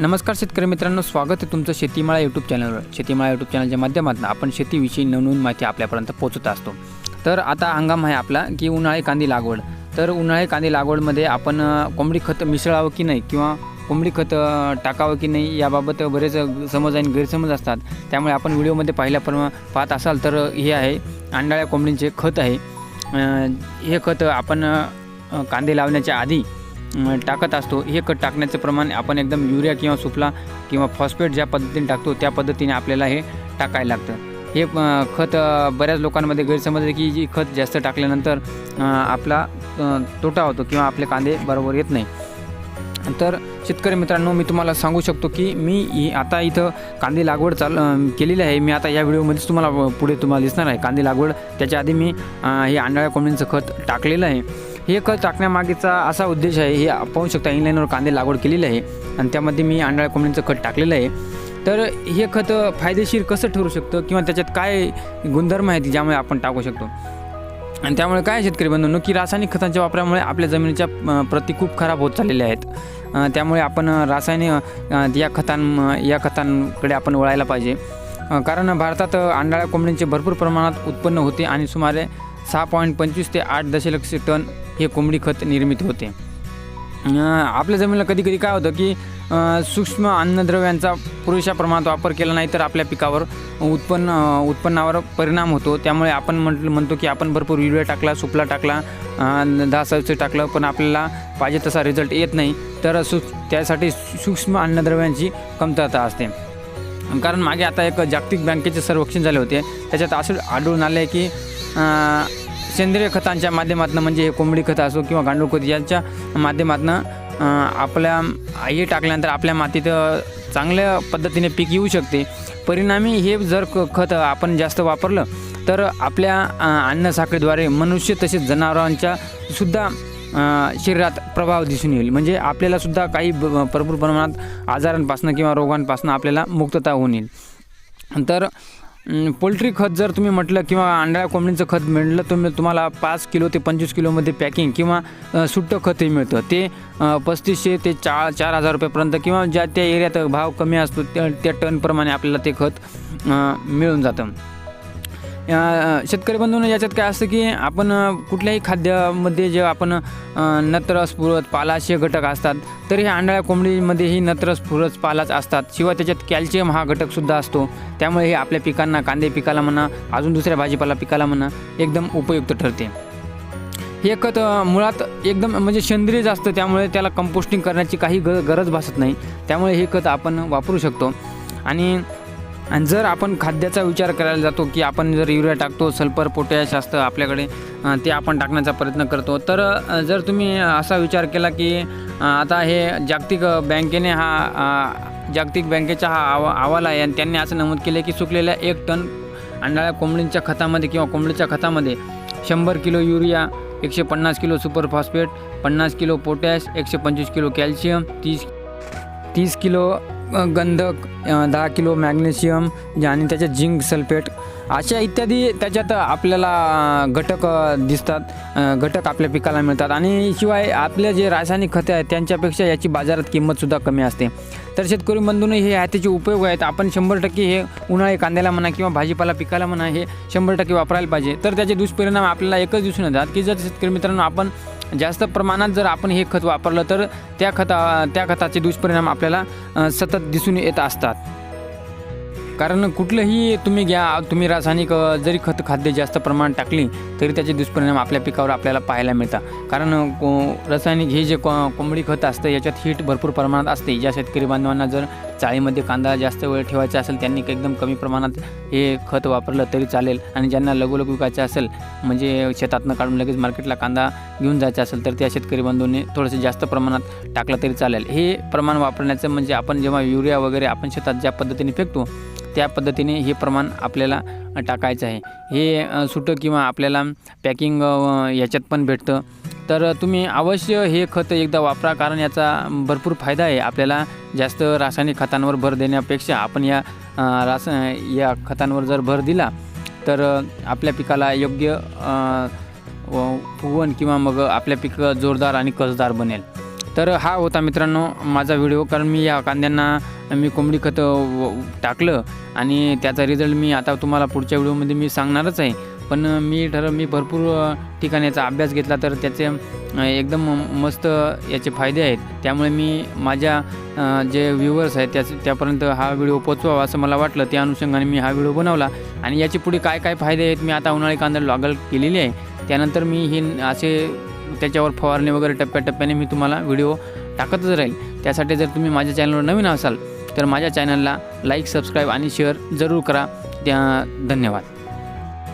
नमस्कार शेतकरी मित्रांनो स्वागत आहे तुमचं शेतीमाळा यूट्यूब चॅनलवर शेतीमाळा यूट्यूब चॅनलच्या माध्यमातून आपण शेतीविषयी नवनवीन माहिती आपल्यापर्यंत पोहोचत असतो. तर आता हंगाम आहे आपला की उन्हाळी कांदी लागवड. तर उन्हाळी कांदी लागवडमध्ये आपण कोंबडी खत मिसळावं की नाही किंवा कोंबडी खत टाकावं की नाही याबाबत बरेच समज आणि गैरसमज असतात. त्यामुळे आपण व्हिडिओमध्ये पाहिल्याप्रमाणे पाहत असाल तर हे आहे अंडाळ्या कोंबडींचे खत आहे. हे खत आपण कांदे लावण्याच्या आधी टाकत असतो. हे खत टाकण्याचं प्रमाण आपण एकदम युरिया किंवा सुफला किंवा फॉस्फेट ज्या पद्धतीने टाकतो त्या पद्धतीने आपल्याला हे टाकायला लागतं. हे खत बऱ्याच लोकांमध्ये गैरसमज आहे की जी खत जास्त टाकल्यानंतर आपला तोटा होतो किंवा आपले कांदे बरोबर येत नाही. तर शेतकरी मित्रांनो मी तुम्हाला सांगू शकतो की मी आता इथं कांदे लागवड चाल केलेली आहे. मी आता या व्हिडिओमध्येच तुम्हाला पुढे तुम्हाला दिसणार आहे. कांदे लागवड त्याच्या आधी मी हे आंधळ्या कोंबडींचं खत टाकलेलं आहे. हे खत टाकण्यामागेचा असा उद्देश आहे. हे पाहू शकता इनलाईनवर कांदे लागवड केलेली आहे. आणि त्यामध्ये मी अंडाळ्या कोंबडीचं खत टाकलेलं आहे. तर हे खत फायदेशीर कसं ठरू शकतं? किंवा त्याच्यात काय गुणधर्म आहेत ज्यामुळे आपण टाकू शकतो? आणि त्यामुळे काय शेतकरी बंधूंनो की रासायनिक खतांच्या वापरामुळे आपल्या जमिनीच्या प्रती खूप खराब होत चाललेल्या आहेत. त्यामुळे आपण रासायनिक या खतां या खतांकडे आपण वळायला पाहिजे. कारण भारतात आंडाळ्या कोंबड्यांचे भरपूर प्रमाणात उत्पन्न होते आणि सुमारे सहा पॉईंट पंचवीस ते आठ दशलक्ष टन हे कोंबडी खत निर्मित होते. आपल्या जमिनीला कधी कधी काय होतं की सूक्ष्म अन्नद्रव्यांचा पुरेशा प्रमाणात वापर केला नाही तर आपल्या पिकावर उत्पन्न उत्पन्नावर परिणाम होतो. त्यामुळे आपण म्हटलं म्हणतो की आपण भरपूर युरिया टाकला सुपला टाकला दहा सहाशे टाकलं पण आपल्याला पाहिजे तसा रिझल्ट येत नाही. तर सु त्यासाठी सूक्ष्म अन्नद्रव्यांची कमतरता असते. कारण मागे आता एक जागतिक बँकेचे सर्वेक्षण झाले होते. त्याच्यात असं आढळून आलं आहे की सेंद्रिय खतांच्या माध्यमातून म्हणजे हे कोंबडी खत असो किंवा गांडूळ खत यांच्या माध्यमातून आपल्या हे टाकल्यानंतर आपल्या मातीत चांगल्या पद्धतीने पीक येऊ शकते. परिणामी हे जर क- खत आपण जास्त वापरलं तर आपल्या अन्नसाखळीद्वारे मनुष्य तसेच जनावरांच्या सुद्धा शरीरात प्रभाव दिसून येईल. म्हणजे आपल्यालासुद्धा काही भरपूर प्रमाणात आजारांपासून किंवा रोगांपासून आपल्याला मुक्तता होऊन येईल. तर पोल्ट्री खत जर तुम्ही म्हटलं किंवा अंड्या कोंबडीचं खत मिळलं तुम्ही तुम्हाला पाच किलो ते पंचवीस किलोमध्ये पॅकिंग किंवा सुट्टं खतही मिळतं. ते पस्तीसशे ते चा चार हजार रुपयापर्यंत किंवा ज्या त्या एरियात भाव कमी असतो त्या त्या टनप्रमाणे आपल्याला ते खत मिळून जातं. शेतकरी बंधूंनो याच्यात काय असतं की आपण कुठल्याही खाद्यामध्ये जे आपण नत्र स्फुरत पाला घटक असतात तर हे आंधळ्या कोंबडीमध्येही नत्र स्फुरत पालाच असतात. शिवाय त्याच्यात कॅल्शियम हा घटकसुद्धा असतो. त्यामुळे हे आपल्या पिकांना कांदे पिकाला म्हणा अजून दुसऱ्या भाजीपाला पिकाला म्हणा एकदम उपयुक्त ठरते. हे खत मुळात एकदम म्हणजे सेंद्रिय असतं त्यामुळे त्याला कंपोस्टिंग करण्याची काही ग गरज भासत नाही. त्यामुळे हे खत आपण वापरू शकतो. आणि आणि जर आपण खाद्याचा विचार करायला जातो की आपण जर युरिया टाकतो सल्फर पोटॅश असतं आपल्याकडे ते आपण टाकण्याचा प्रयत्न करतो. तर जर तुम्ही असा विचार केला की आता हे जागतिक बँकेने हा जागतिक बँकेचा हा आवा अहवाल आहे आणि त्यांनी असं नमूद केलं की सुकलेल्या एक टन अंडाळ्या कोंबडींच्या खतामध्ये किंवा कोंबडीच्या खतामध्ये शंभर किलो युरिया एकशे पन्नास किलो सुपर फॉस्फेट पन्नास किलो पोटॅश एकशे पंचवीस किलो कॅल्शियम तीस तीस किलो गंधक दहा किलो मॅग्नेशियम आणि त्याच्यात झिंक सल्फेट अशा इत्यादी त्याच्यात आपल्याला घटक दिसतात. घटक आपल्या पिकाला मिळतात. आणि शिवाय आपले जे रासायनिक खते आहेत त्यांच्यापेक्षा याची बाजारात किंमतसुद्धा कमी असते. तर शेतकरी बंधूंनो हे त्याचे उपयोग आहेत. आपण शंभर टक्के हे उन्हाळी कांद्याला म्हणा किंवा भाजीपाला पिकाला म्हणा हे शंभर टक्के वापरायला पाहिजे. तर त्याचे दुष्परिणाम आपल्याला एकच दिसून येतात की जर शेतकरी मित्रांनो आपण जास्त प्रमाणात जर आपण हे खत वापरलं तर त्या खता त्या खताचे दुष्परिणाम आपल्याला सतत दिसून येत असतात. कारण कुठलंही तुम्ही घ्या तुम्ही रासायनिक जरी खत खाद्य जास्त प्रमाणात टाकली तरी त्याचे दुष्परिणाम आपल्या पिकावर आपल्याला पाहायला मिळतात. कारण को- रासायनिक हे जे को कोंबडी खत असतं याच्यात हीट भरपूर प्रमाणात असते. ज्या शेतकरी बांधवांना जर चाळीमध्ये कांदा जास्त वेळ ठेवायचा असेल त्यांनी एकदम कमी प्रमाणात हे खत वापरलं तरी चालेल. आणि ज्यांना लघुलघु विकायचं असेल म्हणजे शेतातनं काढून लगेच मार्केटला कांदा घेऊन जायचा असेल तर त्या शेतकरी बंधूंनी थोडंसं जास्त प्रमाणात टाकलं तरी चालेल. हे प्रमाण वापरण्याचं म्हणजे आपण जेव्हा युरिया वगैरे आपण शेतात ज्या पद्धतीने फेकतो त्या पद्धतीने हे प्रमाण आपल्याला टाकायचं आहे. हे सुटं किंवा आपल्याला पॅकिंग याच्यात पण भेटतं. तर तुम्ही अवश्य हे खत एकदा वापरा कारण याचा भरपूर फायदा आहे. आपल्याला जास्त रासायनिक खतांवर भर देण्यापेक्षा आपण या रास या खतांवर जर भर दिला तर आपल्या पिकाला योग्य फुगवण किंवा मग आपल्या पीक जोरदार आणि कसदार बनेल. तर हा होता मित्रांनो माझा व्हिडिओ कारण मी या कांद्यांना मी कोंबडी खतं व- टाकलं आणि त्याचा रिझल्ट मी आता तुम्हाला पुढच्या व्हिडिओमध्ये मी सांगणारच आहे. पण मी ठरव मी भरपूर अ, ठिकाणी याचा अभ्यास घेतला तर त्याचे एकदम मस्त याचे फायदे आहेत. त्यामुळे मी माझ्या जे व्ह्युअर्स आहेत त्याच त्यापर्यंत हा व्हिडिओ पोचवावा असं मला वाटलं. त्या अनुषंगाने मी हा व्हिडिओ बनवला आणि याचे पुढे काय काय फायदे आहेत मी आता उन्हाळी कांदा लागल केलेली आहे. त्यानंतर मी ही असे त्याच्यावर फवारणी वगैरे टप्प्याटप्प्याने मी तुम्हाला व्हिडिओ टाकतच राहील. त्यासाठी जर तुम्ही माझ्या चॅनलवर नवीन असाल तर माझ्या चॅनलला लाईक सबस्क्राईब आणि शेअर जरूर करा. त्या धन्यवाद.